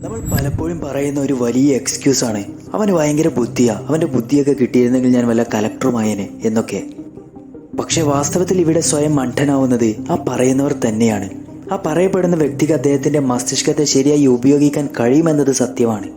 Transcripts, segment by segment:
നമ്മൾ പലപ്പോഴും പറയുന്ന ഒരു വലിയ എക്സ്ക്യൂസ് ആണ്. അവന് ഭയങ്കര ബുദ്ധിയാ. അവന്റെ ബുദ്ധിയൊക്കെ കിട്ടിയിരുന്നെങ്കിൽ ഞാൻ വല്ല കലക്ടറുമായേനെ എന്നൊക്കെ. പക്ഷെ വാസ്തവത്തിൽ ഇവിടെ സ്വയം മണ്ഠനാവുന്നത് ആ പറയുന്നവർ തന്നെയാണ്. ആ പറയപ്പെടുന്ന വ്യക്തിക്ക് അദ്ദേഹത്തിന്റെ മസ്തിഷ്കത്തെ ശരിയായി ഉപയോഗിക്കാൻ കഴിയുമെന്നത് സത്യമാണ്.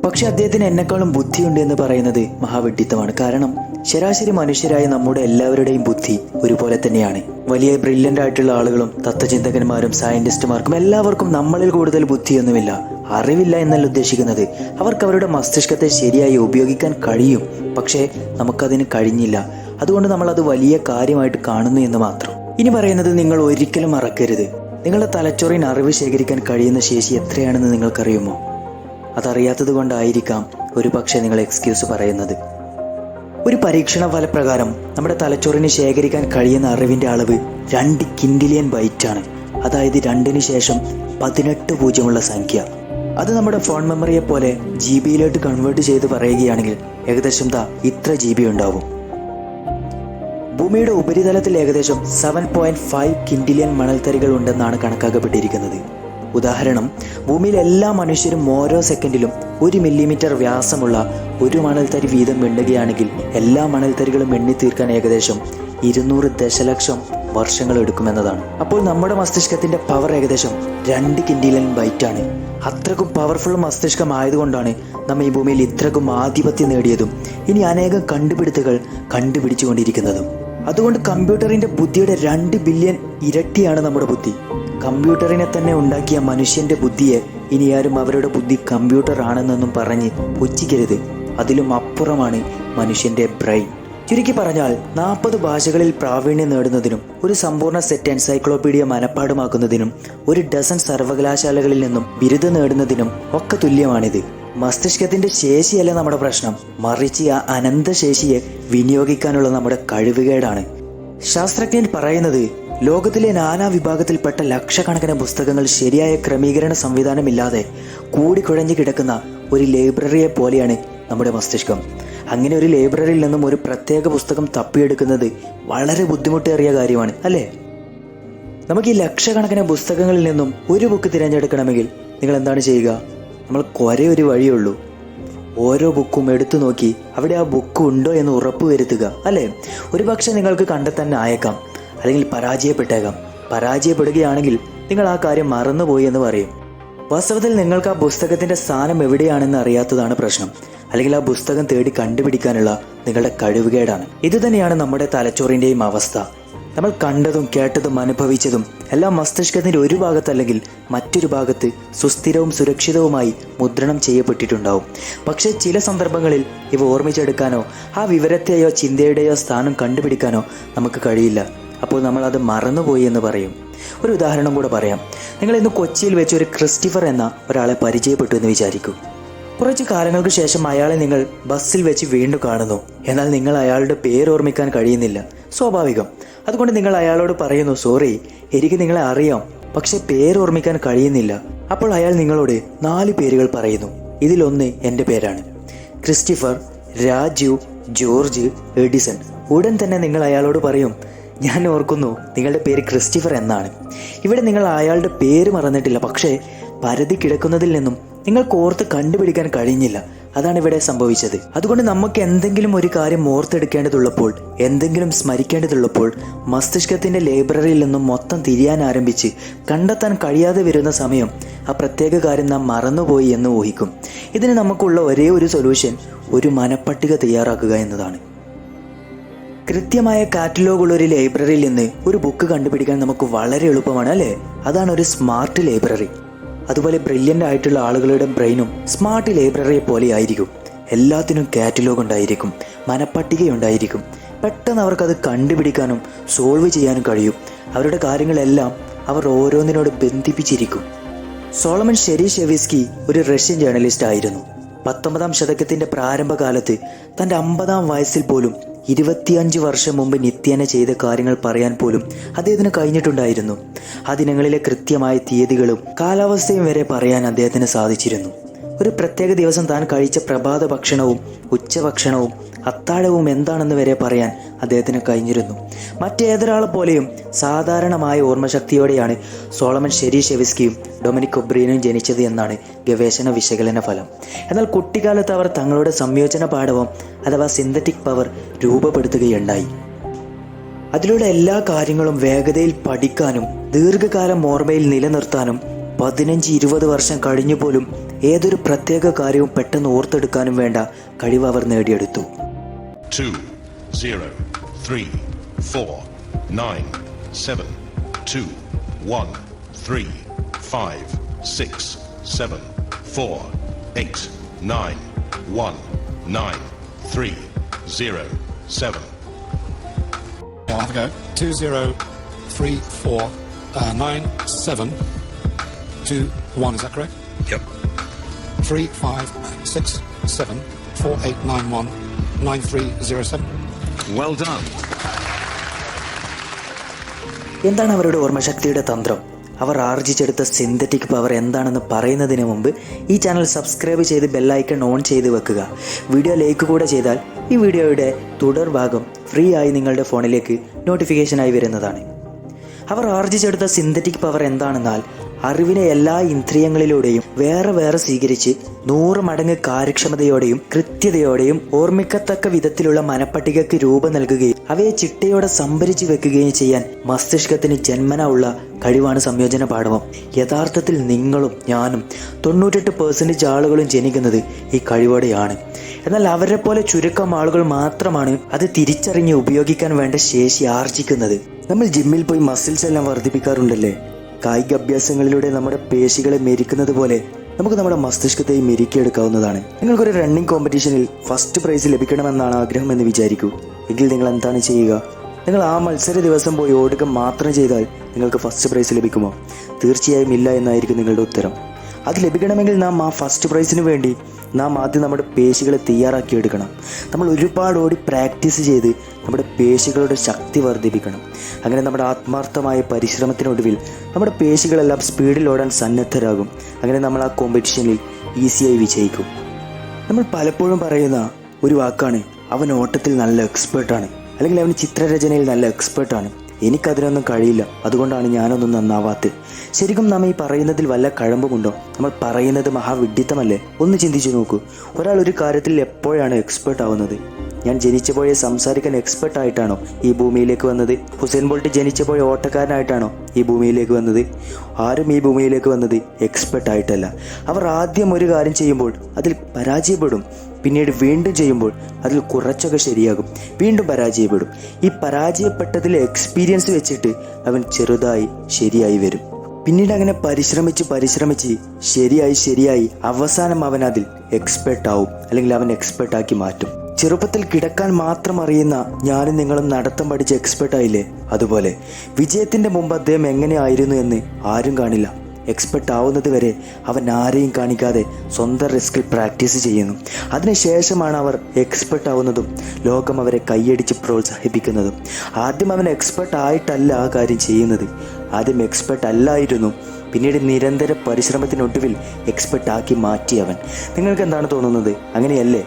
പക്ഷെ അദ്ദേഹത്തിന് എന്നെക്കാളും ബുദ്ധിയുണ്ട് എന്ന് പറയുന്നത് മഹാവിഡ്ഢിത്തമാണ് കാരണം ശരാശരി മനുഷ്യരായ നമ്മുടെ എല്ലാവരുടെയും ബുദ്ധി ഒരുപോലെ തന്നെയാണ്. വലിയ ബ്രില്യന്റ് ആയിട്ടുള്ള ആളുകളും തത്വചിന്തകന്മാരും സയന്റിസ്റ്റുമാർക്കും എല്ലാവർക്കും നമ്മളിൽ കൂടുതൽ ബുദ്ധിയൊന്നുമില്ല. അറിവില്ല എന്നല്ല ഉദ്ദേശിക്കുന്നത്. അവർക്ക് അവരുടെ മസ്തിഷ്കത്തെ ശരിയായി ഉപയോഗിക്കാൻ കഴിയും. പക്ഷേ നമുക്കതിന് കഴിഞ്ഞില്ല. അതുകൊണ്ട് നമ്മൾ അത് വലിയ കാര്യമായിട്ട് കാണുന്നു എന്ന് മാത്രം. ഇനി പറയുന്നത് നിങ്ങൾ ഒരിക്കലും മറക്കരുത്. നിങ്ങളുടെ തലച്ചോറിന് അറിവ് ശേഖരിക്കാൻ കഴിയുന്ന ശേഷി എത്രയാണെന്ന് നിങ്ങൾക്കറിയുമോ? അതറിയാത്തത് കൊണ്ടായിരിക്കാം ഒരു പക്ഷേ നിങ്ങൾ എക്സ്ക്യൂസ് പറയുന്നത്. ഒരു പരീക്ഷണ ഫലപ്രകാരം നമ്മുടെ തലച്ചോറിന് ശേഖരിക്കാൻ കഴിയുന്ന അറിവിന്റെ അളവ് രണ്ട് കിൻഡിലിയൻ ബൈറ്റാണ്. അതായത് രണ്ടിന് ശേഷം പതിനെട്ട് പൂജ്യമുള്ള സംഖ്യ. അത് നമ്മുടെ ഫോൺ മെമ്മറിയെ പോലെ ജി ബിയിലോട്ട് കൺവേർട്ട് ചെയ്ത് പറയുകയാണെങ്കിൽ ഏകദേശം ദാ ഇത്ര ജി ബി ഉണ്ടാവും. ഭൂമിയുടെ ഉപരിതലത്തിൽ ഏകദേശം സെവൻ പോയിന്റ് ഫൈവ് കിൻഡിലിയൻ മണൽത്തരികൾ ഉണ്ടെന്നാണ് കണക്കാക്കപ്പെട്ടിരിക്കുന്നത്. ഉദാഹരണം ഭൂമിയിലെ എല്ലാ മനുഷ്യരും ഓരോ സെക്കൻഡിലും ഒരു മില്ലിമീറ്റർ വ്യാസമുള്ള ഒരു മണൽത്തരി വീതം മിണ്ടുകയാണെങ്കിൽ എല്ലാ മണൽത്തരികളും എണ്ണി തീർക്കാൻ ഏകദേശം ഇരുന്നൂറ് ദശലക്ഷം വർഷങ്ങൾ എടുക്കുമെന്നതാണ് അപ്പോൾ നമ്മുടെ മസ്തിഷ്കത്തിന്റെ പവർ ഏകദേശം രണ്ട് കിൻഡിലൻ ബൈറ്റ് ആണ്. അത്രക്കും പവർഫുൾ മസ്തിഷ്കം ആയതുകൊണ്ടാണ് നമ്മൾ ഈ ഭൂമിയിൽ ഇത്രക്കും ആധിപത്യം നേടിയതും ഇനി അനേകം കണ്ടുപിടുത്തുകൾ കണ്ടുപിടിച്ചുകൊണ്ടിരിക്കുന്നതും. അതുകൊണ്ട് കമ്പ്യൂട്ടറിന്റെ ബുദ്ധിയുടെ രണ്ട് ബില്യൺ ഇരട്ടിയാണ് നമ്മുടെ ബുദ്ധി. കമ്പ്യൂട്ടറിനെ തന്നെ ഉണ്ടാക്കിയ മനുഷ്യന്റെ ബുദ്ധിയെ ഇനി ആരും അവരുടെ ബുദ്ധി കമ്പ്യൂട്ടർ ആണെന്നൊന്നും പറഞ്ഞ് പുച്ഛിക്കരുത്. അതിലും അപ്പുറമാണ് മനുഷ്യന്റെ ബ്രെയിൻ ചുരുക്കി പറഞ്ഞാൽ നാൽപ്പത് ഭാഷകളിൽ പ്രാവീണ്യം നേടുന്നതിനും ഒരു സമ്പൂർണ സെറ്റ് എൻസൈക്ലോപീഡിയ മനഃപ്പാടുമാക്കുന്നതിനും ഒരു ഡസൻ സർവകലാശാലകളിൽ നിന്നും ബിരുദം നേടുന്നതിനും ഒക്കെ തുല്യമാണിത്. മസ്തിഷ്കത്തിന്റെ ശേഷിയല്ല നമ്മുടെ പ്രശ്നം. മറിച്ച് ആ അനന്തശേഷിയെ വിനിയോഗിക്കാനുള്ള നമ്മുടെ കഴിവുകേടാണ്. ശാസ്ത്രജ്ഞൻ പറയുന്നത് ലോകത്തിലെ നാനാ വിഭാഗത്തിൽപ്പെട്ട ലക്ഷക്കണക്കിന് പുസ്തകങ്ങൾ ശരിയായ ക്രമീകരണ സംവിധാനമില്ലാതെ കൂടിക്കുഴഞ്ഞു കിടക്കുന്ന ഒരു ലൈബ്രറിയെ പോലെയാണ് നമ്മുടെ മസ്തിഷ്കം. അങ്ങനെ ഒരു ലൈബ്രറിയിൽ നിന്നും ഒരു പ്രത്യേക പുസ്തകം തപ്പിയെടുക്കുന്നത് വളരെ ബുദ്ധിമുട്ടേറിയ കാര്യമാണ് അല്ലേ? നമുക്ക് ഈ ലക്ഷക്കണക്കിന് പുസ്തകങ്ങളിൽ നിന്നും ഒരു ബുക്ക് തിരഞ്ഞെടുക്കണമെങ്കിൽ നിങ്ങൾ എന്താണ് ചെയ്യുക? നമ്മൾ കുറേ ഒരു വഴിയുള്ളൂ ഓരോ ബുക്കും എടുത്തു നോക്കി അവിടെ ആ ബുക്ക് ഉണ്ടോ എന്ന് ഉറപ്പ് വരുത്തുക അല്ലേ? ഒരു പക്ഷെ നിങ്ങൾക്ക് കണ്ടെത്താൻ ആയേക്കാം അല്ലെങ്കിൽ പരാജയപ്പെട്ടേക്കാം. പരാജയപ്പെടുകയാണെങ്കിൽ നിങ്ങൾ ആ കാര്യം മറന്നുപോയി എന്ന് പറയും. വാസ്തവത്തിൽ നിങ്ങൾക്ക് ആ പുസ്തകത്തിന്റെ സ്ഥാനം എവിടെയാണെന്ന് അറിയാത്തതാണ് പ്രശ്നം. അല്ലെങ്കിൽ ആ പുസ്തകം തേടി കണ്ടുപിടിക്കാനുള്ള നിങ്ങളുടെ കഴിവുകേടാണ്. ഇതുതന്നെയാണ് നമ്മുടെ തലച്ചോറിന്റെയും അവസ്ഥ. നമ്മൾ കണ്ടതും കേട്ടതും അനുഭവിച്ചതും എല്ലാം മസ്തിഷ്കത്തിന്റെ ഒരു ഭാഗത്തല്ലെങ്കിൽ മറ്റൊരു ഭാഗത്ത് സുസ്ഥിരവും സുരക്ഷിതവുമായി മുദ്രണം ചെയ്യപ്പെട്ടിട്ടുണ്ടാവും. പക്ഷേ ചില സന്ദർഭങ്ങളിൽ ഇവ ഓർമ്മിച്ചെടുക്കാനോ ആ വിവരത്തെയോ ചിന്തയുടെയോ സ്ഥാനം കണ്ടുപിടിക്കാനോ നമുക്ക് കഴിയില്ല. അപ്പോൾ നമ്മൾ അത് മറന്നുപോയി എന്ന് പറയും. ഒരു ഉദാഹരണം കൂടെ പറയാം. നിങ്ങൾ ഇന്ന് കൊച്ചിയിൽ വെച്ച് ഒരു ക്രിസ്റ്റിഫർ എന്ന ഒരാളെ പരിചയപ്പെട്ടു എന്ന് വിചാരിക്കൂ. കുറച്ച് കാലങ്ങൾക്ക് ശേഷം അയാളെ നിങ്ങൾ ബസ്സിൽ വെച്ച് വീണ്ടും കാണുന്നു. എന്നാൽ നിങ്ങൾ അയാളുടെ പേര് ഓർമ്മിക്കാൻ കഴിയുന്നില്ല. സ്വാഭാവികം. അതുകൊണ്ട് നിങ്ങൾ അയാളോട് പറയുന്നു സോറി എനിക്ക് നിങ്ങളെ അറിയാം. പക്ഷെ പേര് ഓർമ്മിക്കാൻ കഴിയുന്നില്ല. അപ്പോൾ അയാൾ നിങ്ങളോട് നാല് പേരുകൾ പറയുന്നു. ഇതിലൊന്ന് എന്റെ പേരാണ്. Christopher Raju George Edison. ഉടൻ തന്നെ നിങ്ങൾ അയാളോട് പറയും ഞാൻ ഓർക്കുന്നു നിങ്ങളുടെ പേര് ക്രിസ്റ്റിഫർ എന്നാണ്. ഇവിടെ നിങ്ങൾ അയാളുടെ പേര് മറന്നിട്ടില്ല പക്ഷേ പരതി കിടക്കുന്നതിൽ നിന്നും നിങ്ങൾക്ക് ഓർത്ത് കണ്ടുപിടിക്കാൻ കഴിഞ്ഞില്ല. അതാണ് ഇവിടെ സംഭവിച്ചത്. അതുകൊണ്ട് നമുക്ക് എന്തെങ്കിലും ഒരു കാര്യം ഓർത്തെടുക്കേണ്ടതുള്ളപ്പോൾ എന്തെങ്കിലും സ്മരിക്കേണ്ടതുള്ളപ്പോൾ മസ്തിഷ്കത്തിന്റെ ലൈബ്രറിയിൽ നിന്നും മൊത്തം തിരിയാൻ ആരംഭിച്ച് കണ്ടെത്താൻ കഴിയാതെ വരുന്ന സമയം ആ പ്രത്യേക കാര്യം നാം മറന്നുപോയി എന്ന് ഊഹിക്കും. ഇതിന് നമുക്കുള്ള ഒരേ ഒരു സൊല്യൂഷൻ ഒരു മനപ്പട്ടിക തയ്യാറാക്കുക എന്നതാണ്. കൃത്യമായ കാറ്റലോഗുള്ള ഒരു ലൈബ്രറിയിൽ നിന്ന് ഒരു ബുക്ക് കണ്ടുപിടിക്കാൻ നമുക്ക് വളരെ എളുപ്പമാണ് അല്ലേ? അതാണ് ഒരു സ്മാർട്ട് ലൈബ്രറി. അതുപോലെ ബ്രില്യന്റ് ആയിട്ടുള്ള ആളുകളുടെ ബ്രെയിനും സ്മാർട്ട് ലൈബ്രറിയെ പോലെ ആയിരിക്കും. എല്ലാത്തിനും കാറ്റലോഗ് ഉണ്ടായിരിക്കും മനപ്പട്ടികയുണ്ടായിരിക്കും. പെട്ടെന്ന് അവർക്കത് കണ്ടുപിടിക്കാനും സോൾവ് ചെയ്യാനും കഴിയും. അവരുടെ കാര്യങ്ങളെല്ലാം അവർ ഓരോന്നിനോട് ബന്ധിപ്പിച്ചിരിക്കും. സോളമൻ ഷെരി ഷെവിസ്കി ഒരു റഷ്യൻ ജേർണലിസ്റ്റ് ആയിരുന്നു പത്തൊമ്പതാം ശതകത്തിന്റെ പ്രാരംഭകാലത്ത് തന്റെ അമ്പതാം വയസ്സിൽ പോലും ഇരുപത്തിയഞ്ച് വർഷം മുമ്പ് നിത്യേന ചെയ്ത കാര്യങ്ങൾ പറയാൻ പോലും അദ്ദേഹത്തിന് കഴിഞ്ഞിട്ടുണ്ടായിരുന്നു. ആ ദിനങ്ങളിലെ കൃത്യമായ തീയതികളും കാലാവസ്ഥയും വരെ പറയാൻ അദ്ദേഹത്തിന് സാധിച്ചിരുന്നു. ഒരു പ്രത്യേക ദിവസം താൻ കഴിച്ച പ്രഭാത ഭക്ഷണവും ഉച്ചഭക്ഷണവും അത്താഴവും എന്താണെന്ന് വരെ പറയാൻ അദ്ദേഹത്തിന് കഴിഞ്ഞിരുന്നു. മറ്റേതൊരാളെ പോലെയും സാധാരണമായ ഓർമ്മശക്തിയോടെയാണ് സോളമൻ ഷെരി ഷെവിസ്കിയും ഡൊമിനിക് ഒബ്രീനും ജനിച്ചത് എന്നാണ് ഗവേഷണ വിശകലന ഫലം. എന്നാൽ കുട്ടിക്കാലത്ത് അവർ തങ്ങളുടെ സംയോജന പാഠവം അഥവാ സിന്തറ്റിക് പവർ രൂപപ്പെടുത്തുകയുണ്ടായി. അതിലൂടെ എല്ലാ കാര്യങ്ങളും വേഗതയിൽ പഠിക്കാനും ദീർഘകാലം ഓർമ്മയിൽ നിലനിർത്താനും പതിനഞ്ച് ഇരുപത് വർഷം കഴിഞ്ഞു പോലും ഏതൊരു പ്രത്യേക കാര്യവും പെട്ടെന്ന് ഓർത്തെടുക്കാനും വേണ്ട കഴിവ് അവർ നേടിയെടുത്തു two zero three four nine seven two one three five six seven four eight nine one nine three zero seven I'll have a go. Two zero three four uh, nine seven two one. Is that correct? Yep. Three five six seven four eight nine one nine three zero seven. Well done. എന്താണ് അവരുടെ ഓർമ്മശക്തിയുടെ തന്ത്രം അവർ ആർജിച്ചെടുത്ത synthetic power എന്താണെന്ന് പറയുന്നതിന് മുമ്പ് ഈ channel subscribe ചെയ്ത് bell icon on ചെയ്ത് വെക്കുക വീഡിയോ ലൈക്ക് കൂടെ ചെയ്താൽ ഈ വീഡിയോയുടെ തുടർഭാഗം ഫ്രീ ആയി നിങ്ങളുടെ ഫോണിലേക്ക് നോട്ടിഫിക്കേഷനായി വരുന്നതാണ് അവർ ആർജിച്ചെടുത്ത സിന്തറ്റിക് പവർ എന്താണെന്നാൽ അറിവിനെ എല്ലാ ഇന്ദ്രിയങ്ങളിലൂടെയും വേറെ വേറെ സ്വീകരിച്ച് നൂറ് മടങ്ങ് കാര്യക്ഷമതയോടെയും കൃത്യതയോടെയും ഓർമ്മിക്കത്തക്ക വിധത്തിലുള്ള മനപ്പട്ടികയ്ക്ക് രൂപം നൽകുകയും അവയെ ചിട്ടയോടെ സംഭരിച്ചു വെക്കുകയും ചെയ്യാൻ മസ്തിഷ്കത്തിന് ജന്മന ഉള്ള കഴിവാണ് സംയോജന പാഠവം. യഥാർത്ഥത്തിൽ നിങ്ങളും ഞാനും തൊണ്ണൂറ്റെട്ട് പേഴ്സന്റേജ് ആളുകളും ജനിക്കുന്നത് ഈ കഴിവോടെയാണ്. എന്നാൽ അവരെ പോലെ ചുരുക്കം ആളുകൾ മാത്രമാണ് അത് തിരിച്ചറിഞ്ഞ് ഉപയോഗിക്കാൻ വേണ്ട ശേഷി ആർജിക്കുന്നത്. നമ്മൾ ജിമ്മിൽ പോയി മസിൽസ് എല്ലാം വർദ്ധിപ്പിക്കാറുണ്ടല്ലേ? കായിക അഭ്യാസങ്ങളിലൂടെ നമ്മുടെ പേശികളെ മെരിക്കുന്നത് പോലെ നമുക്ക് നമ്മുടെ മസ്തിഷ്കത്തെയും മെരുക്കിയെടുക്കാവുന്നതാണ്. നിങ്ങൾക്കൊരു റണ്ണിംഗ് കോമ്പറ്റീഷനിൽ ഫസ്റ്റ് പ്രൈസ് ലഭിക്കണമെന്നാണ് ആഗ്രഹം എന്ന് വിചാരിക്കൂ. എങ്കിൽ നിങ്ങൾ എന്താണ് ചെയ്യുക? നിങ്ങൾ ആ മത്സര ദിവസം പോയി ഓടുക മാത്രം ചെയ്താൽ നിങ്ങൾക്ക് ഫസ്റ്റ് പ്രൈസ് ലഭിക്കുമോ? തീർച്ചയായും ഇല്ല എന്നായിരിക്കും നിങ്ങളുടെ ഉത്തരം. അത് ലഭിക്കണമെങ്കിൽ നാം ആ ഫസ്റ്റ് പ്രൈസിന് വേണ്ടി നാം ആദ്യം നമ്മുടെ പേശികളെ തയ്യാറാക്കി എടുക്കണം. നമ്മൾ ഒരുപാട് ഓടി പ്രാക്ടീസ് ചെയ്ത് നമ്മുടെ പേശികളുടെ ശക്തി വർദ്ധിപ്പിക്കണം. അങ്ങനെ നമ്മുടെ ആത്മാർത്ഥമായ പരിശ്രമത്തിനൊടുവിൽ നമ്മുടെ പേശികളെല്ലാം സ്പീഡിൽ ഓടാൻ സന്നദ്ധരാകും. അങ്ങനെ നമ്മൾ ആ കോമ്പറ്റീഷനിൽ ഈസിയായി വിജയിക്കും. നമ്മൾ പലപ്പോഴും പറയുന്ന ഒരു വാക്കാണ് അവൻ ഓട്ടത്തിൽ നല്ല എക്സ്പേർട്ടാണ് അല്ലെങ്കിൽ അവൻ ചിത്രരചനയിൽ നല്ല എക്സ്പേർട്ടാണ് എനിക്കതിനൊന്നും കഴിയില്ല. അതുകൊണ്ടാണ് ഞാനൊന്നും നന്നാവാത്തത്. ശരിക്കും നാം ഈ പറയുന്നതിൽ വല്ല കഴമ്പുമുണ്ടോ? നമ്മൾ പറയുന്നത് മഹാവിഡിത്തമല്ലേ ഒന്ന് ചിന്തിച്ചു നോക്കൂ. ഒരാൾ ഒരു കാര്യത്തിൽ എപ്പോഴാണ് എക്സ്പേർട്ട് ആവുന്നത്? ഞാൻ ജനിച്ചപ്പോഴേ സംസാരിക്കാൻ എക്സ്പെർട്ട് ആയിട്ടാണോ ഈ ഭൂമിയിലേക്ക് വന്നത്? ഹുസൈൻ ബോൾട്ട് ജനിച്ചപ്പോഴേ ഓട്ടക്കാരനായിട്ടാണോ ഈ ഭൂമിയിലേക്ക് വന്നത്? ആരും ഈ ഭൂമിയിലേക്ക് വന്നത് എക്സ്പെർട്ട് ആയിട്ടല്ല. അവർ ആദ്യം ഒരു കാര്യം ചെയ്യുമ്പോൾ അതിൽ പരാജയപ്പെടും. പിന്നീട് വീണ്ടും ചെയ്യുമ്പോൾ അതിൽ കുറച്ചൊക്കെ ശരിയാകും. വീണ്ടും പരാജയപ്പെടും. ഈ പരാജയപ്പെട്ടതിലെ എക്സ്പീരിയൻസ് വെച്ചിട്ട് അവൻ ചെറുതായി ശരിയായി വരും. പിന്നീട് അങ്ങനെ പരിശ്രമിച്ച് പരിശ്രമിച്ച് ശരിയായി ശരിയായി അവസാനം അവൻ അതിൽ എക്സ്പെർട്ട് ആവും. അല്ലെങ്കിൽ അവൻ എക്സ്പെർട്ട് ആക്കി മാറ്റും. ചെറുപ്പത്തിൽ കിടക്കാൻ മാത്രം അറിയുന്ന ഞാനും നിങ്ങളും നടത്തം പഠിച്ച എക്സ്പെർട്ട് ആയില്ലേ? അതുപോലെ. വിജയത്തിന്റെ മുമ്പ് അദ്ദേഹം എങ്ങനെയായിരുന്നു എന്ന് ആരും കാണില്ല. എക്സ്പെർട്ട് ആവുന്നത് വരെ അവൻ ആരെയും കാണിക്കാതെ സ്വന്തം റിസ്കിൽ പ്രാക്ടീസ് ചെയ്യുന്നു. അതിനുശേഷമാണ് അവർ എക്സ്പെർട്ട് ആവുന്നതും ലോകം അവരെ കൈയടിച്ച് പ്രോത്സാഹിപ്പിക്കുന്നതും. ആദ്യം അവൻ എക്സ്പെർട്ട് ആയിട്ടല്ല ആ കാര്യം ചെയ്യുന്നത്. ആദ്യം എക്സ്പെർട്ട് അല്ലായിരുന്നു. പിന്നീട് നിരന്തര പരിശ്രമത്തിനൊടുവിൽ എക്സ്പെർട്ട് ആക്കി മാറ്റി അവൻ. നിങ്ങൾക്ക് എന്താണ് തോന്നുന്നത്? അങ്ങനെയല്ലേ?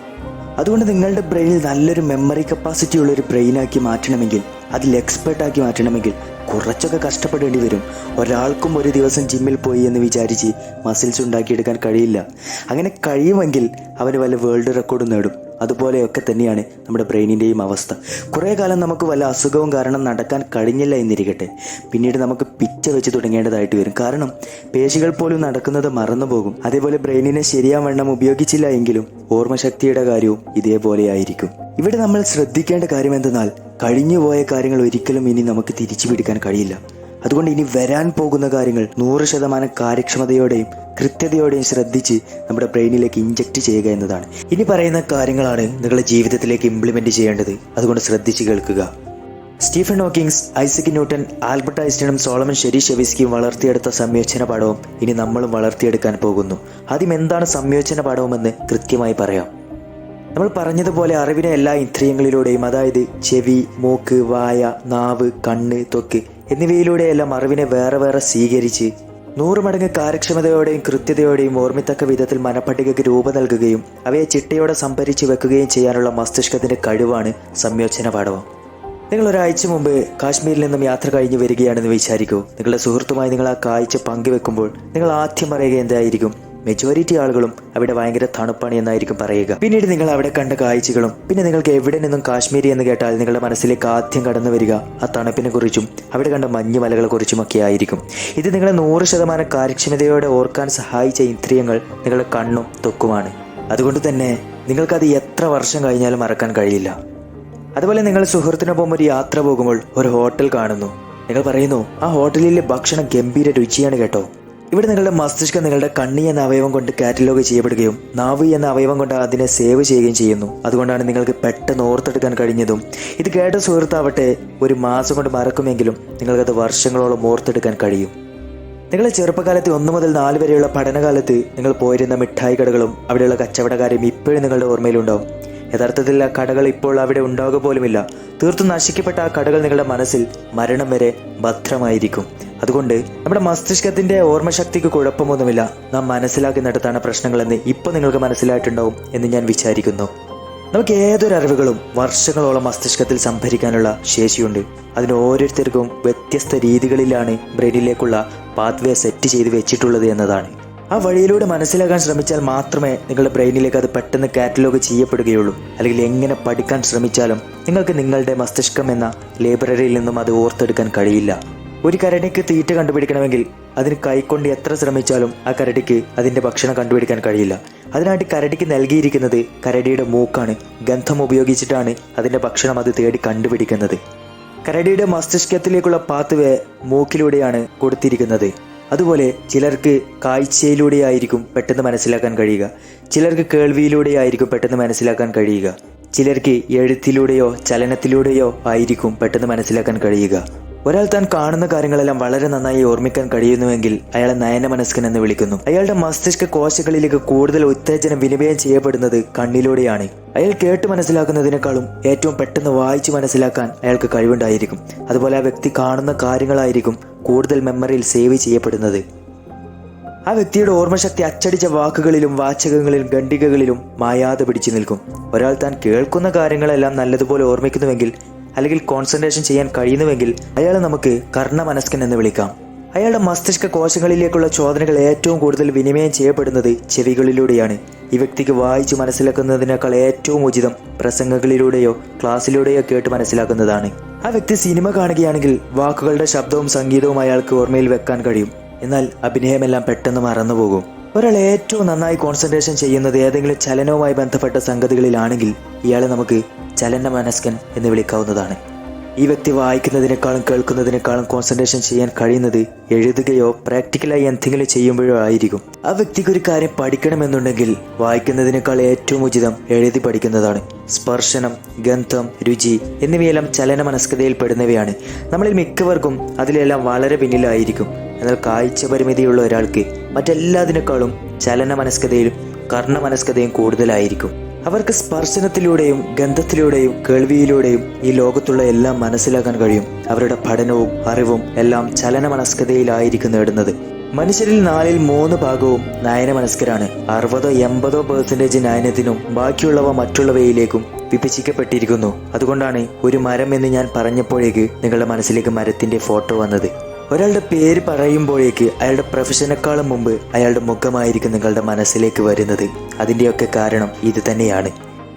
അതുകൊണ്ട് നിങ്ങളുടെ ബ്രെയിനിൽ നല്ലൊരു മെമ്മറി കപ്പാസിറ്റി ഉള്ള ഒരു ബ്രെയിനാക്കി മാറ്റണമെങ്കിൽ അതിൽ എക്സ്പെർട്ടാക്കി മാറ്റണമെങ്കിൽ കുറച്ചൊക്കെ കഷ്ടപ്പെടേണ്ടി വരും. ഒരാൾക്കും ഒരു ദിവസം ജിമ്മിൽ പോയി എന്ന് വിചാരിച്ച് മസിൽസ് ഉണ്ടാക്കിയെടുക്കാൻ കഴിയില്ല. അങ്ങനെ കഴിയുമെങ്കിൽ അവന് വല്ല വേൾഡ് റെക്കോർഡ് നേടും. അതുപോലെയൊക്കെ തന്നെയാണ് നമ്മുടെ ബ്രെയിനിന്റെയും അവസ്ഥ. കുറേ കാലം നമുക്ക് വല്ല അസുഖവും കാരണം നടക്കാൻ കഴിഞ്ഞില്ല എന്നിരിക്കട്ടെ. പിന്നീട് നമുക്ക് പിച്ച വെച്ച് തുടങ്ങേണ്ടതായിട്ട് വരും. കാരണം പേശികൾ പോലും നടക്കുന്നത് മറന്നു പോകും അതേപോലെ ബ്രെയിനിനെ ശരിയാവണ്ണം ഉപയോഗിച്ചില്ല എങ്കിലും ഓർമ്മശക്തിയുടെ കാര്യവും ഇതേപോലെയായിരിക്കും ഇവിടെ നമ്മൾ ശ്രദ്ധിക്കേണ്ട കാര്യം എന്തെന്നാൽ കഴിഞ്ഞുപോയ കാര്യങ്ങൾ ഒരിക്കലും ഇനി നമുക്ക് തിരിച്ചു പിടിക്കാൻ കഴിയില്ല. അതുകൊണ്ട് ഇനി വരാൻ പോകുന്ന കാര്യങ്ങൾ നൂറ് ശതമാനം കാര്യക്ഷമതയോടെയും കൃത്യതയോടെയും ശ്രദ്ധിച്ച് നമ്മുടെ ബ്രെയിനിലേക്ക് ഇഞ്ചക്ട് ചെയ്യുക എന്നതാണ്. ഇനി പറയുന്ന കാര്യങ്ങളാണ് നിങ്ങളുടെ ജീവിതത്തിലേക്ക് ഇംപ്ലിമെന്റ് ചെയ്യേണ്ടത്. അതുകൊണ്ട് ശ്രദ്ധിച്ച് കേൾക്കുക. Stephen Hawkings Isaac Newton Albert ഐൻസ്റ്റീനും Solomon ഷെരി ഷെവിസ്കിയും വളർത്തിയെടുത്ത സംയോജന പാഠവും ഇനി നമ്മളും വളർത്തിയെടുക്കാൻ പോകുന്നു. ആദ്യം എന്താണ് സംയോജന പാഠവുമെന്ന് കൃത്യമായി പറയാം. നമ്മൾ പറഞ്ഞതുപോലെ അറിവിനെ എല്ലാ ഇന്ദ്രിയങ്ങളിലൂടെയും അതായത് ചെവി മൂക്ക് വായ നാവ് കണ്ണ് ത്വക്ക് എന്നിവയിലൂടെയെല്ലാം അറിവിനെ വേറെ വേറെ സ്വീകരിച്ച് നൂറ് മടങ്ങ് കാര്യക്ഷമതയോടെയും കൃത്യതയോടെയും ഓർമ്മിത്തക്ക വിധത്തിൽ മനപ്പട്ടികയ്ക്ക് രൂപം നൽകുകയും അവയെ ചിട്ടയോടെ സംഭരിച്ചു വെക്കുകയും ചെയ്യാനുള്ള മസ്തിഷ്കത്തിന്റെ കഴിവാണ് സംയോജന പാഠവം. നിങ്ങൾ ഒരാഴ്ച മുമ്പ് കാശ്മീരിൽ നിന്നും യാത്ര കഴിഞ്ഞു വരികയാണെന്ന് വിചാരിക്കൂ. നിങ്ങളുടെ സുഹൃത്തുമായി നിങ്ങൾ ആ കാഴ്ച പങ്കുവെക്കുമ്പോൾ നിങ്ങൾ ആദ്യം പറയുക എന്തായിരിക്കും? മെജോറിറ്റി ആളുകളും അവിടെ ഭയങ്കര തണുപ്പാണ് എന്നായിരിക്കും പറയുക. പിന്നീട് നിങ്ങൾ അവിടെ കണ്ട കാഴ്ചകളും പിന്നെ നിങ്ങൾക്ക് എവിടെ നിന്നും കാശ്മീരി എന്ന് കേട്ടാൽ നിങ്ങളുടെ മനസ്സിലേക്ക് ആദ്യം കടന്നു വരിക ആ തണുപ്പിനെ കുറിച്ചും അവിടെ കണ്ട മഞ്ഞുമലകളെ കുറിച്ചുമൊക്കെ ആയിരിക്കും. ഇത് നിങ്ങളെ നൂറ് ശതമാനം കാര്യക്ഷമതയോടെ ഓർക്കാൻ സഹായിച്ച ഇന്ദ്രിയങ്ങൾ നിങ്ങളുടെ കണ്ണും തൊക്കുമാണ്. അതുകൊണ്ട് തന്നെ നിങ്ങൾക്കത് എത്ര വർഷം കഴിഞ്ഞാലും മറക്കാൻ കഴിയില്ല. അതുപോലെ നിങ്ങൾ സുഹൃത്തിനൊപ്പം ഒരു യാത്ര പോകുമ്പോൾ ഒരു ഹോട്ടൽ കാണുന്നു. നിങ്ങൾ പറയുന്നു ആ ഹോട്ടലിലെ ഭക്ഷണം ഗംഭീര രുചിയാണ് കേട്ടോ. ഇവിടെ നിങ്ങളുടെ മസ്തിഷ്കം നിങ്ങളുടെ കണ്ണി എന്ന അവയവം കൊണ്ട് കാറ്റലോഗ് ചെയ്യപ്പെടുകയും നാവ് എന്ന അവയവം കൊണ്ട് അതിനെ സേവ് ചെയ്യുകയും ചെയ്യുന്നു. അതുകൊണ്ടാണ് നിങ്ങൾക്ക് പെട്ടെന്ന് ഓർത്തെടുക്കാൻ കഴിഞ്ഞതും. ഇത് കേട്ട സുഹൃത്താവട്ടെ ഒരു മാസം കൊണ്ട് മറക്കുമെങ്കിലും നിങ്ങൾക്കത് വർഷങ്ങളോളം ഓർത്തെടുക്കാൻ കഴിയും. നിങ്ങളെ ചെറുപ്പകാലത്ത് ഒന്നു മുതൽ നാല് വരെയുള്ള പഠനകാലത്ത് നിങ്ങൾ പോയിരുന്ന മിഠായി കടകളും അവിടെയുള്ള കച്ചവടക്കാരും ഇപ്പോഴും നിങ്ങളുടെ ഓർമ്മയിലുണ്ടാവും. യഥാർത്ഥത്തിൽ ആ കടകൾ ഇപ്പോൾ അവിടെ ഉണ്ടാവുക പോലുമില്ല. തീർത്തും നശിക്കപ്പെട്ട ആ കടകൾ നിങ്ങളുടെ മനസ്സിൽ മരണം വരെ ഭദ്രമായിരിക്കും. അതുകൊണ്ട് നമ്മുടെ മസ്തിഷ്കത്തിന്റെ ഓർമ്മശക്തിക്ക് കുഴപ്പമൊന്നുമില്ല. നാം മനസ്സിലാക്കുന്നിടത്താണ് പ്രശ്നങ്ങളെന്ന് ഇപ്പൊ നിങ്ങൾക്ക് മനസ്സിലായിട്ടുണ്ടാവും എന്ന് ഞാൻ വിചാരിക്കുന്നു. നമുക്ക് ഏതൊരു അറിവുകളും വർഷങ്ങളോളം മസ്തിഷ്കത്തിൽ സംഭരിക്കാനുള്ള ശേഷിയുണ്ട്. അതിന് ഓരോരുത്തർക്കും വ്യത്യസ്ത രീതികളിലാണ് ബ്രെയിനിലേക്കുള്ള പാത്വേ സെറ്റ് ചെയ്ത് വെച്ചിട്ടുള്ളത് എന്നതാണ്. ആ വഴിയിലൂടെ മനസ്സിലാക്കാൻ ശ്രമിച്ചാൽ മാത്രമേ നിങ്ങളുടെ ബ്രെയിനിലേക്ക് അത് പെട്ടെന്ന് കാറ്റലോഗ് ചെയ്യപ്പെടുകയുള്ളൂ. അല്ലെങ്കിൽ എങ്ങനെ പഠിക്കാൻ ശ്രമിച്ചാലും നിങ്ങൾക്ക് നിങ്ങളുടെ മസ്തിഷ്കം എന്ന ലൈബ്രറിയിൽ നിന്നും അത് ഓർത്തെടുക്കാൻ കഴിയില്ല. ഒരു കരടിക്ക് തീറ്റ കണ്ടുപിടിക്കണമെങ്കിൽ അതിന് കൈക്കൊണ്ട് എത്ര ശ്രമിച്ചാലും ആ കരടിക്ക് അതിന്റെ ഭക്ഷണം കണ്ടുപിടിക്കാൻ കഴിയില്ല. അതിനായിട്ട് കരടിക്ക് നൽകിയിരിക്കുന്നത് കരടിയുടെ മൂക്കാണ്. ഗന്ധം ഉപയോഗിച്ചിട്ടാണ് അതിന്റെ ഭക്ഷണം അത് തേടി കണ്ടുപിടിക്കുന്നത്. കരടിയുടെ മസ്തിഷ്കത്തിലേക്കുള്ള പാത്വേ മൂക്കിലൂടെയാണ് കൊടുത്തിരിക്കുന്നത്. അതുപോലെ ചിലർക്ക് കാഴ്ചയിലൂടെയായിരിക്കും പെട്ടെന്ന് മനസ്സിലാക്കാൻ കഴിയുക. ചിലർക്ക് കേൾവിയിലൂടെയായിരിക്കും പെട്ടെന്ന് മനസ്സിലാക്കാൻ കഴിയുക. ചിലർക്ക് എഴുത്തിലൂടെയോ ചലനത്തിലൂടെയോ ആയിരിക്കും പെട്ടെന്ന് മനസ്സിലാക്കാൻ കഴിയുക. ഒരാൾ താൻ കാണുന്ന കാര്യങ്ങളെല്ലാം വളരെ നന്നായി ഓർമ്മിക്കാൻ കഴിയുന്നുവെങ്കിൽ അയാളെ നയന മനസ്കൻ എന്ന് വിളിക്കുന്നു. അയാളുടെ മസ്തിഷ്ക കോശങ്ങളിലേക്ക് കൂടുതൽ ഉത്തേജനം വിനിമയം ചെയ്യപ്പെടുന്നത് കണ്ണിലൂടെയാണ്. അയാൾ കേട്ട് മനസ്സിലാക്കുന്നതിനേക്കാളും ഏറ്റവും പെട്ടെന്ന് വായിച്ചു മനസ്സിലാക്കാൻ അയാൾക്ക് കഴിവുണ്ടായിരിക്കും. അതുപോലെ ആ വ്യക്തി കാണുന്ന കാര്യങ്ങളായിരിക്കും കൂടുതൽ മെമ്മറിയിൽ സേവ് ചെയ്യപ്പെടുന്നത്. ആ വ്യക്തിയുടെ ഓർമ്മശക്തി അച്ചടിച്ച വാക്കുകളിലും വാചകങ്ങളിലും ഖണ്ഡികകളിലും മായാതെ പിടിച്ചു നിൽക്കും. ഒരാൾ താൻ കേൾക്കുന്ന കാര്യങ്ങളെല്ലാം നല്ലതുപോലെ ഓർമ്മിക്കുന്നുവെങ്കിൽ അല്ലെങ്കിൽ കോൺസെൻട്രേഷൻ ചെയ്യാൻ കഴിയുന്നുവെങ്കിൽ അയാളെ നമുക്ക് കർണമനസ്കൻ എന്ന് വിളിക്കാം. അയാളുടെ മസ്തിഷ്ക കോശങ്ങളിലേക്കുള്ള ചോദനകൾ ഏറ്റവും കൂടുതൽ വിനിമയം ചെയ്യപ്പെടുന്നത് ചെവികളിലൂടെയാണ്. ഈ വ്യക്തിക്ക് വായിച്ച് മനസ്സിലാക്കുന്നതിനേക്കാൾ ഏറ്റവും ഉചിതം പ്രസംഗങ്ങളിലൂടെയോ ക്ലാസ്സിലൂടെയോ കേട്ട് മനസ്സിലാക്കുന്നതാണ്. ആ വ്യക്തി സിനിമ കാണുകയാണെങ്കിൽ വാക്കുകളുടെ ശബ്ദവും സംഗീതവും അയാൾക്ക് ഓർമ്മയിൽ വെക്കാൻ കഴിയും. എന്നാൽ അഭിനയമെല്ലാം പെട്ടെന്ന് മറന്നുപോകും. ഒരാൾ ഏറ്റവും നന്നായി കോൺസെൻട്രേഷൻ ചെയ്യുന്നത് ഏതെങ്കിലും ചലനവുമായി ബന്ധപ്പെട്ട സംഗതികളിലാണെങ്കിൽ ഇയാളെ നമുക്ക് ചലന മനസ്കൻ എന്ന് വിളിക്കാവുന്നതാണ്. ഈ വ്യക്തി വായിക്കുന്നതിനേക്കാളും കേൾക്കുന്നതിനേക്കാളും കോൺസെൻട്രേഷൻ ചെയ്യാൻ കഴിയുന്നത് എഴുതുകയോ പ്രാക്ടിക്കലായി എന്തെങ്കിലും ചെയ്യുമ്പോഴോ ആയിരിക്കും. ആ വ്യക്തിക്ക് ഒരു കാര്യം പഠിക്കണമെന്നുണ്ടെങ്കിൽ വായിക്കുന്നതിനേക്കാൾ ഏറ്റവും ഉചിതം എഴുതി പഠിക്കുന്നതാണ്. സ്പർശനം ഗന്ധം രുചി എന്നിവയെല്ലാം ചലന മനസ്കതയിൽ പെടുന്നവയാണ്. നമ്മളിൽ മിക്കവർക്കും അതിലെല്ലാം വളരെ പിന്നിലായിരിക്കും. എന്നാൽ കാഴ്ച പരിമിതിയുള്ള ഒരാൾക്ക് മറ്റെല്ലാതിനേക്കാളും ചലന മനസ്കതയിലും കർണ മനസ്കതയും കൂടുതലായിരിക്കും. അവർക്ക് സ്പർശനത്തിലൂടെയും ഗന്ധത്തിലൂടെയും കേൾവിയിലൂടെയും ഈ ലോകത്തുള്ള എല്ലാം മനസ്സിലാക്കാൻ കഴിയും. അവരുടെ പഠനവും അറിവും എല്ലാം ചലന മനസ്കതയിലായിരിക്കും നേടുന്നത് മനുഷ്യരിൽ നാലിൽ മൂന്ന് ഭാഗവും നയനമനസ്കരാണ്. അറുപതോ എൺപതോ പെർസെന്റേജ് നയനത്തിനും ബാക്കിയുള്ളവ മറ്റുള്ളവയിലേക്കും വിഭജിക്കപ്പെട്ടിരിക്കുന്നു. അതുകൊണ്ടാണ് ഒരു മരം എന്ന് ഞാൻ പറഞ്ഞപ്പോഴേക്ക് നിങ്ങളുടെ മനസ്സിലേക്ക് മരത്തിന്റെ ഫോട്ടോ വന്നത്. ഒരാളുടെ പേര് പറയുമ്പോഴേക്ക് അയാളുടെ പ്രൊഫഷനേക്കാളും മുമ്പ് അയാളുടെ മുഖമായിരിക്കും നിങ്ങളുടെ മനസ്സിലേക്ക് വരുന്നത്. അതിന്റെയൊക്കെ കാരണം ഇത് തന്നെയാണ്.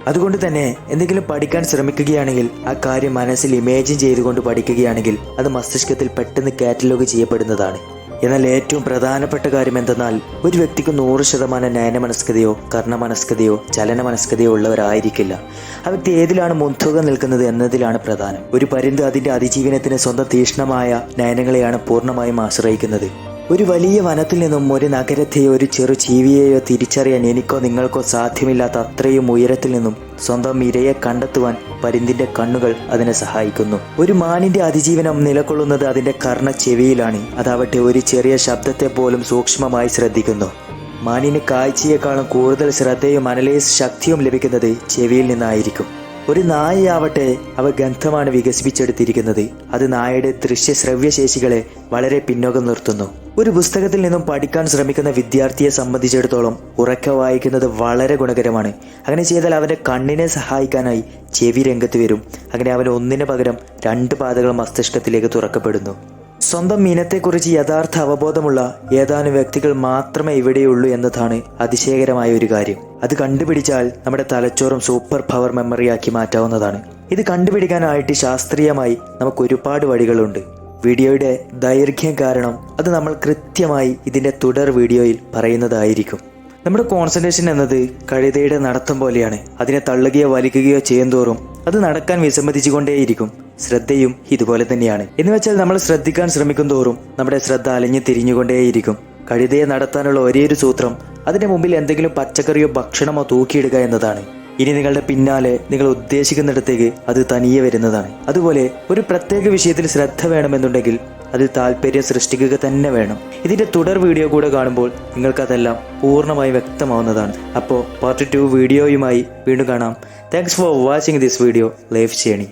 അതുകൊണ്ട് തന്നെ എന്തെങ്കിലും പഠിക്കാൻ ശ്രമിക്കുകയാണെങ്കിൽ ആ കാര്യം മനസ്സിൽ ഇമേജിൻ ചെയ്തുകൊണ്ട് പഠിക്കുകയാണെങ്കിൽ അത് മസ്തിഷ്കത്തിൽ പെട്ടെന്ന് കാറ്റലോഗ് ചെയ്യപ്പെടുന്നതാണ്. എന്നാൽ ഏറ്റവും പ്രധാനപ്പെട്ട കാര്യം എന്തെന്നാൽ ഒരു വ്യക്തിക്ക് നൂറ് ശതമാനം നയനമനസ്കതയോ കർണമനസ്കതയോ ചലനമനസ്കതയോ ഉള്ളവരായിരിക്കില്ല. ആ വ്യക്തി ഏതിലാണ് മുൻതൂക്കം നിൽക്കുന്നത് എന്നതിലാണ് പ്രധാനം. ഒരു പരിന്ത് അതിന്റെ അതിജീവനത്തിന് സ്വന്തം തീക്ഷ്ണമായ നയനങ്ങളെയാണ് പൂർണമായും ആശ്രയിക്കുന്നത്. ഒരു വലിയ വനത്തിൽ നിന്നും ഒരു നഗരത്തെയോ ഒരു ചെറു ജീവിയെയോ തിരിച്ചറിയാൻ എനിക്കോ നിങ്ങൾക്കോ സാധ്യമില്ലാത്ത അത്രയും ഉയരത്തിൽ നിന്നും സ്വന്തം ഇരയെ കണ്ടെത്തുവാൻ പരിന്തിന്റെ കണ്ണുകൾ അതിനെ സഹായിക്കുന്നു. ഒരു മാനിന്റെ അതിജീവനം നിലകൊള്ളുന്നത് അതിന്റെ കർണ ചെവിയിലാണ്. അതാവട്ടെ ഒരു ചെറിയ ശബ്ദത്തെ പോലും സൂക്ഷ്മമായി ശ്രദ്ധിക്കുന്നു. മാനിന് കാഴ്ചയെക്കാളും കൂടുതൽ ശ്രദ്ധയും അനലൈസ് ശക്തിയും ലഭിക്കുന്നത് ചെവിയിൽ നിന്നായിരിക്കും. ഒരു നായയാവട്ടെ അവ ഗന്ധമാണ് വികസിപ്പിച്ചെടുത്തിരിക്കുന്നത്. അത് നായയുടെ ദൃശ്യ ശ്രവ്യശേഷികളെ വളരെ പിന്നോക്കം നിർത്തുന്നു. ഒരു പുസ്തകത്തിൽ നിന്നും പഠിക്കാൻ ശ്രമിക്കുന്ന വിദ്യാർത്ഥിയെ സംബന്ധിച്ചിടത്തോളം ഉറക്ക വായിക്കുന്നത് വളരെ ഗുണകരമാണ്. അങ്ങനെ ചെയ്താൽ അവന്റെ കണ്ണിനെ സഹായിക്കാനായി ചെവി രംഗത്ത് വരും. അങ്ങനെ അവൻ ഒന്നിനു പകരം രണ്ട് പാതകൾ മസ്തിഷ്കത്തിലേക്ക് തുറക്കപ്പെടുന്നു. സ്വന്തം ഇനത്തെക്കുറിച്ച് യഥാർത്ഥ അവബോധമുള്ള ഏതാനും വ്യക്തികൾ മാത്രമേ ഇവിടെയുള്ളൂ എന്നതാണ് അതിശയകരമായ ഒരു കാര്യം. അത് കണ്ടുപിടിച്ചാൽ നമ്മുടെ തലച്ചോറും സൂപ്പർ പവർ മെമ്മറിയാക്കി മാറ്റാവുന്നതാണ്. ഇത് കണ്ടുപിടിക്കാനായിട്ട് ശാസ്ത്രീയമായി നമുക്ക് ഒരുപാട് വഴികളുണ്ട്. വീഡിയോയുടെ ദൈർഘ്യം കാരണം അത് നമ്മൾ കൃത്യമായി ഇതിന്റെ തുടർ വീഡിയോയിൽ പറയുന്നതായിരിക്കും. നമ്മുടെ കോൺസെൻട്രേഷൻ എന്നത് കഴുതയുടെ നടത്തം പോലെയാണ്. അതിനെ തള്ളുകയോ വലിക്കുകയോ ചെയ്യുന്തോറും അത് നടക്കാൻ വിസമ്മതിച്ചുകൊണ്ടേയിരിക്കും. ശ്രദ്ധയും ഇതുപോലെ തന്നെയാണ്. എന്ന് വെച്ചാൽ നമ്മൾ ശ്രദ്ധിക്കാൻ ശ്രമിക്കും തോറും നമ്മുടെ ശ്രദ്ധ അലഞ്ഞു തിരിഞ്ഞുകൊണ്ടേയിരിക്കും. കഴുതയെ നടത്താനുള്ള ഒരേയൊരു സൂത്രം അതിന്റെ മുമ്പിൽ എന്തെങ്കിലും പച്ചക്കറിയോ ഭക്ഷണമോ തൂക്കിയിടുക എന്നതാണ്. ഇനി നിങ്ങളുടെ പിന്നാലെ നിങ്ങൾ ഉദ്ദേശിക്കുന്നിടത്തേക്ക് അത് തനിയെ വരുന്നതാണ്. അതുപോലെ ഒരു പ്രത്യേക വിഷയത്തിൽ ശ്രദ്ധ വേണമെന്നുണ്ടെങ്കിൽ അതിൽ താല്പര്യം സൃഷ്ടിക്കുക തന്നെ വേണം. ഇതിന്റെ തുടർ വീഡിയോ കൂടെ കാണുമ്പോൾ നിങ്ങൾക്കതെല്ലാം പൂർണമായി വ്യക്തമാവുന്നതാണ്. അപ്പോൾ പാർട്ട് ടു വീഡിയോയുമായി വീണ്ടും കാണാം. Thanks for watching this video life ചെയ്യണി